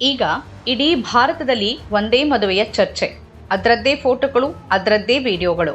ಈಗ ಇಡೀ ಭಾರತದಲ್ಲಿ ಒಂದೇ ಮದುವೆಯ ಚರ್ಚೆ. ಅದರದ್ದೇ ಫೋಟೋಗಳು, ಅದರದ್ದೇ ವಿಡಿಯೋಗಳು.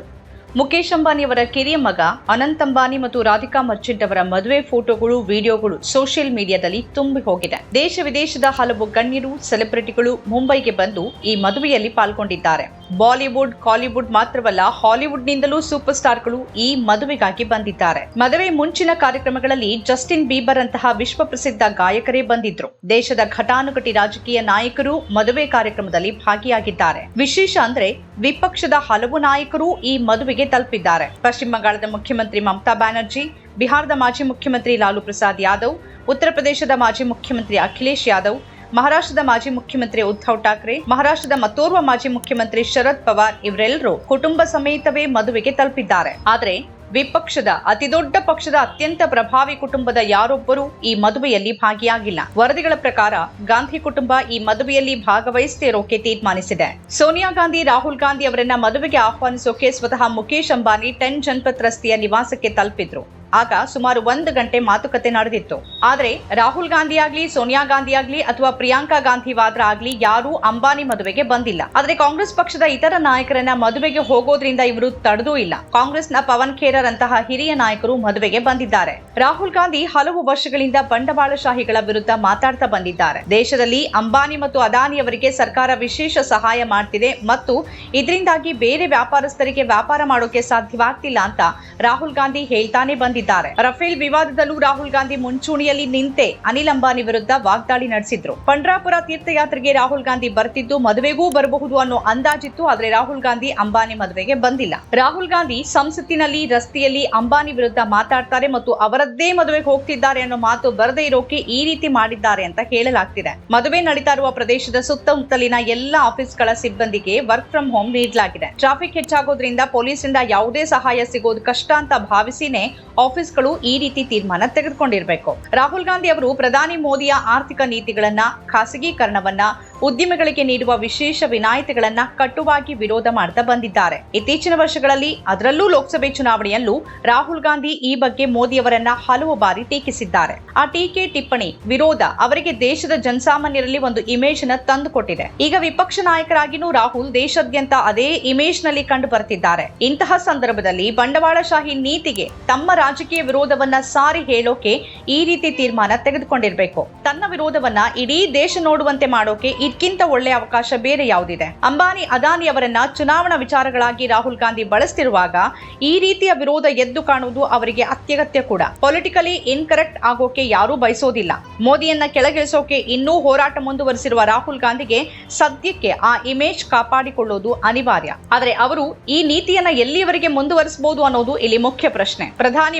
ಮುಖೇಶ್ ಅಂಬಾನಿಯವರ ಕಿರಿಯ ಮಗ, ಅನಂತ್ ಅಂಬಾನಿ ಮತ್ತು ರಾಧಿಕಾ ಮರ್ಚೆಂಟ್ ಅವರ ಮದುವೆ ಫೋಟೋಗಳು, ವಿಡಿಯೋಗಳು ಸೋಷಿಯಲ್ ಮೀಡಿಯಾದಲ್ಲಿ ತುಂಬಿ ಹೋಗಿದೆ. ದೇಶ ವಿದೇಶದ ಹಲವು ಗಣ್ಯರು, ಸೆಲೆಬ್ರಿಟಿಗಳು ಮುಂಬೈಗೆ ಬಂದು ಈ ಮದುವೆಯಲ್ಲಿ ಪಾಲ್ಗೊಂಡಿದ್ದಾರೆ. ಬಾಲಿವುಡ್, ಕಾಲಿವುಡ್ ಮಾತ್ರವಲ್ಲ ಹಾಲಿವುಡ್ ನಿಂದಲೂ ಸೂಪರ್ ಸ್ಟಾರ್ಗಳು ಈ ಮದುವೆಗಾಗಿ ಬಂದಿದ್ದಾರೆ. ಮದುವೆ ಮುಂಚಿನ ಕಾರ್ಯಕ್ರಮಗಳಲ್ಲಿ ಜಸ್ಟಿನ್ ಬೀಬರ್ ಅಂತಹ ವಿಶ್ವ ಪ್ರಸಿದ್ಧ ಗಾಯಕರೇ ಬಂದಿದ್ರು. ದೇಶದ ಘಟಾನುಘಟಿ ರಾಜಕೀಯ ನಾಯಕರು ಮದುವೆ ಕಾರ್ಯಕ್ರಮದಲ್ಲಿ ಭಾಗಿಯಾಗಿದ್ದಾರೆ. ವಿಶೇಷ ಅಂದ್ರೆ ವಿಪಕ್ಷದ ಹಲವು ನಾಯಕರು ಈ ಮದುವೆಗೆ ತಲುಪಿದ್ದಾರೆ. ಪಶ್ಚಿಮ ಬಂಗಾಳದ ಮುಖ್ಯಮಂತ್ರಿ ಮಮತಾ ಬ್ಯಾನರ್ಜಿ, ಬಿಹಾರದ ಮಾಜಿ ಮುಖ್ಯಮಂತ್ರಿ ಲಾಲು ಪ್ರಸಾದ್ ಯಾದವ್, ಉತ್ತರ ಪ್ರದೇಶದ ಮಾಜಿ ಮುಖ್ಯಮಂತ್ರಿ ಅಖಿಲೇಶ್ ಯಾದವ್ ಮಹಾರಾಷ್ಟ್ರದ ಮಾಜಿ ಮುಖ್ಯಮಂತ್ರಿ ಉದ್ಧವ್ ಠಾಕ್ರೆ, ಮಹಾರಾಷ್ಟ್ರದ ಮತ್ತೋರ್ವ ಮಾಜಿ ಮುಖ್ಯಮಂತ್ರಿ ಶರದ್ ಪವಾರ್ ಇವರೆಲ್ಲರೂ ಕುಟುಂಬ ಸಮೇತವೇ ಮದುವೆಗೆ ತಲುಪಿದ್ದಾರೆ. ಆದರೆ ವಿಪಕ್ಷದ, ಅತಿದೊಡ್ಡ ಪಕ್ಷದ ಅತ್ಯಂತ ಪ್ರಭಾವಿ ಕುಟುಂಬದ ಯಾರೊಬ್ಬರೂ ಈ ಮದುವೆಯಲ್ಲಿ ಭಾಗಿಯಾಗಿಲ್ಲ. ವರದಿಗಳ ಪ್ರಕಾರ ಗಾಂಧಿ ಕುಟುಂಬ ಈ ಮದುವೆಯಲ್ಲಿ ಭಾಗವಹಿಸದೇ ಇರೋಕೆ ತೀರ್ಮಾನಿಸಿದೆ. ಸೋನಿಯಾ ಗಾಂಧಿ, ರಾಹುಲ್ ಗಾಂಧಿ ಅವರನ್ನ ಮದುವೆಗೆ ಆಹ್ವಾನಿಸೋಕೆ ಸ್ವತಃ ಮುಖೇಶ್ ಅಂಬಾನಿ ಟೆನ್ ಜನಪತ್ ರಸ್ತೆಯ ನಿವಾಸಕ್ಕೆ ತಲುಪಿದ್ರು. ಆಗ ಸುಮಾರು ಒಂದು ಗಂಟೆ ಮಾತುಕತೆ ನಡೆದಿತ್ತು. ಆದರೆ ರಾಹುಲ್ ಗಾಂಧಿ ಆಗ್ಲಿ, ಸೋನಿಯಾ ಗಾಂಧಿ ಆಗ್ಲಿ, ಅಥವಾ ಪ್ರಿಯಾಂಕಾ ಗಾಂಧಿ ವಾದ್ರಾ ಆಗ್ಲಿ ಯಾರೂ ಅಂಬಾನಿ ಮದುವೆಗೆ ಬಂದಿಲ್ಲ. ಆದ್ರೆ ಕಾಂಗ್ರೆಸ್ ಪಕ್ಷದ ಇತರ ನಾಯಕರನ್ನ ಮದುವೆಗೆ ಹೋಗೋದ್ರಿಂದ ಇವರು ತಡೆದೂ ಇಲ್ಲ. ಕಾಂಗ್ರೆಸ್ನ ಪವನ್ ಖೇರರ್ ಅಂತಹ ಹಿರಿಯ ನಾಯಕರು ಮದುವೆಗೆ ಬಂದಿದ್ದಾರೆ. ರಾಹುಲ್ ಗಾಂಧಿ ಹಲವು ವರ್ಷಗಳಿಂದ ಬಂಡವಾಳಶಾಹಿಗಳ ವಿರುದ್ಧ ಮಾತಾಡ್ತಾ ಬಂದಿದ್ದಾರೆ. ದೇಶದಲ್ಲಿ ಅಂಬಾನಿ ಮತ್ತು ಅದಾನಿ ಅವರಿಗೆ ಸರ್ಕಾರ ವಿಶೇಷ ಸಹಾಯ ಮಾಡ್ತಿದೆ ಮತ್ತು ಇದರಿಂದಾಗಿ ಬೇರೆ ವ್ಯಾಪಾರಸ್ಥರಿಗೆ ವ್ಯಾಪಾರ ಮಾಡೋಕೆ ಸಾಧ್ಯವಾಗ್ತಿಲ್ಲ ಅಂತ ರಾಹುಲ್ ಗಾಂಧಿ ಹೇಳ್ತಾನೆ ಬಂದಿದ್ದಾರೆ. ರಫೇಲ್ ವಿವಾದದಲ್ಲೂ ರಾಹುಲ್ ಗಾಂಧಿ ಮುಂಚೂಣಿಯಲ್ಲಿ ನಿಂತೆ. ಅನಿಲ್ ಅಂಬಾನಿ ವಿರುದ್ಧ ವಾಗ್ದಾಳಿ ನಡೆಸಿದ್ರು. ಪಂಡ್ರಾಪುರ ತೀರ್ಥಯಾತ್ರೆಗೆ ರಾಹುಲ್ ಗಾಂಧಿ ಬರ್ತಿದ್ದು ಮದುವೆಗೂ ಬರಬಹುದು ಅನ್ನೋ ಅಂದಾಜಿತ್ತು, ಆದರೆ ರಾಹುಲ್ ಗಾಂಧಿ ಅಂಬಾನಿ ಮದುವೆಗೆ ಬಂದಿಲ್ಲ. ರಾಹುಲ್ ಗಾಂಧಿ ಸಂಸತ್ತಿನಲ್ಲಿ, ರಸ್ತೆಯಲ್ಲಿ ಅಂಬಾನಿ ವಿರುದ್ಧ ಮಾತಾಡ್ತಾರೆ ಮತ್ತು ಅವರದ್ದೇ ಮದುವೆಗೆ ಹೋಗ್ತಿದ್ದಾರೆ ಅನ್ನೋ ಮಾತು ಬರದೇ ಇರೋಕೆ ಈ ರೀತಿ ಮಾಡಿದ್ದಾರೆ ಅಂತ ಹೇಳಲಾಗ್ತಿದೆ. ಮದುವೆ ನಡೀತಾ ಇರುವ ಪ್ರದೇಶದ ಸುತ್ತಮುತ್ತಲಿನ ಎಲ್ಲ ಆಫೀಸ್ಗಳ ಸಿಬ್ಬಂದಿಗೆ ವರ್ಕ್ ಫ್ರಮ್ ಹೋಮ್ ನೀಡಲಾಗಿದೆ. ಟ್ರಾಫಿಕ್ ಹೆಚ್ಚಾಗೋದ್ರಿಂದ ಪೊಲೀಸಿಂದ ಯಾವುದೇ ಸಹಾಯ ಸಿಗೋದು ಕಷ್ಟ ಅಂತ ಭಾವಿಸಿನೇ ಆಫೀಸ್ಗಳು ಈ ರೀತಿ ತೀರ್ಮಾನ ತೆಗೆದುಕೊಂಡಿರಬೇಕು. ರಾಹುಲ್ ಗಾಂಧಿ ಅವರು ಪ್ರಧಾನಿ ಮೋದಿಯ ಆರ್ಥಿಕ ನೀತಿಗಳನ್ನ, ಖಾಸಗೀಕರಣವನ್ನ ಉದ್ಯಮಿಗಳಿಗೆ ನೀಡುವ ವಿಶೇಷ ವಿನಾಯಿತಿಗಳನ್ನ ಕಟುವಾಗಿ ವಿರೋಧ ಮಾಡ್ತಾ ಬಂದಿದ್ದಾರೆ. ಇತ್ತೀಚಿನ ವರ್ಷಗಳಲ್ಲಿ ಅದರಲ್ಲೂ ಲೋಕಸಭೆ ಚುನಾವಣೆಯಲ್ಲೂ ರಾಹುಲ್ ಗಾಂಧಿ ಈ ಬಗ್ಗೆ ಮೋದಿಯವರನ್ನ ಹಲವು ಬಾರಿ ಟೀಕಿಸಿದ್ದಾರೆ. ಆ ಟೀಕೆ, ಟಿಪ್ಪಣಿ, ವಿರೋಧ ಅವರಿಗೆ ದೇಶದ ಜನಸಾಮಾನ್ಯರಲ್ಲಿ ಒಂದು ಇಮೇಜ್ನ ತಂದುಕೊಟ್ಟಿದೆ. ಈಗ ವಿಪಕ್ಷ ನಾಯಕರಾಗಿನೂ ರಾಹುಲ್ ದೇಶಾದ್ಯಂತ ಅದೇ ಇಮೇಜ್ನಲ್ಲಿ ಕಂಡು ಬರ್ತಿದ್ದಾರೆ ಇಂತಹ ಸಂದರ್ಭದಲ್ಲಿ ಬಂಡವಾಳಶಾಹಿ ನೀತಿಗೆ ತಮ್ಮ ರಾಜಕೀಯ ವಿರೋಧವನ್ನ ಸಾರಿ ಹೇಳೋಕೆ ಈ ರೀತಿ ತೀರ್ಮಾನ ತೆಗೆದುಕೊಂಡಿರಬೇಕು. ತನ್ನ ವಿರೋಧವನ್ನ ಇಡೀ ದೇಶ ನೋಡುವಂತೆ ಮಾಡೋಕೆ ಇದಕ್ಕಿಂತ ಒಳ್ಳೆ ಅವಕಾಶ ಬೇರೆ ಯಾವುದಿದೆ. ಅಂಬಾನಿ, ಅದಾನಿ ಅವರನ್ನ ಚುನಾವಣಾ ವಿಚಾರಗಳಾಗಿ ರಾಹುಲ್ ಗಾಂಧಿ ಬಳಸ್ತಿರುವಾಗ ಈ ರೀತಿಯ ವಿರೋಧ ಎದ್ದು ಕಾಣುವುದು ಅವರಿಗೆ ಅತ್ಯಗತ್ಯ ಕೂಡ. ಪೊಲಿಟಿಕಲಿ ಇನ್ಕರೆಕ್ಟ್ ಆಗೋಕೆ ಯಾರೂ ಬಯಸೋದಿಲ್ಲ. ಮೋದಿಯನ್ನ ಕೆಳಗಿಳಿಸೋಕೆ ಇನ್ನೂ ಹೋರಾಟ ಮುಂದುವರಿಸಿರುವ ರಾಹುಲ್ ಗಾಂಧಿಗೆ ಸದ್ಯಕ್ಕೆ ಆ ಇಮೇಜ್ ಕಾಪಾಡಿಕೊಳ್ಳೋದು ಅನಿವಾರ್ಯ. ಆದರೆ ಅವರು ಈ ನೀತಿಯನ್ನ ಎಲ್ಲಿಯವರೆಗೆ ಮುಂದುವರಿಸಬಹುದು ಅನ್ನೋದು ಇಲ್ಲಿ ಮುಖ್ಯ ಪ್ರಶ್ನೆ. ಪ್ರಧಾನಿ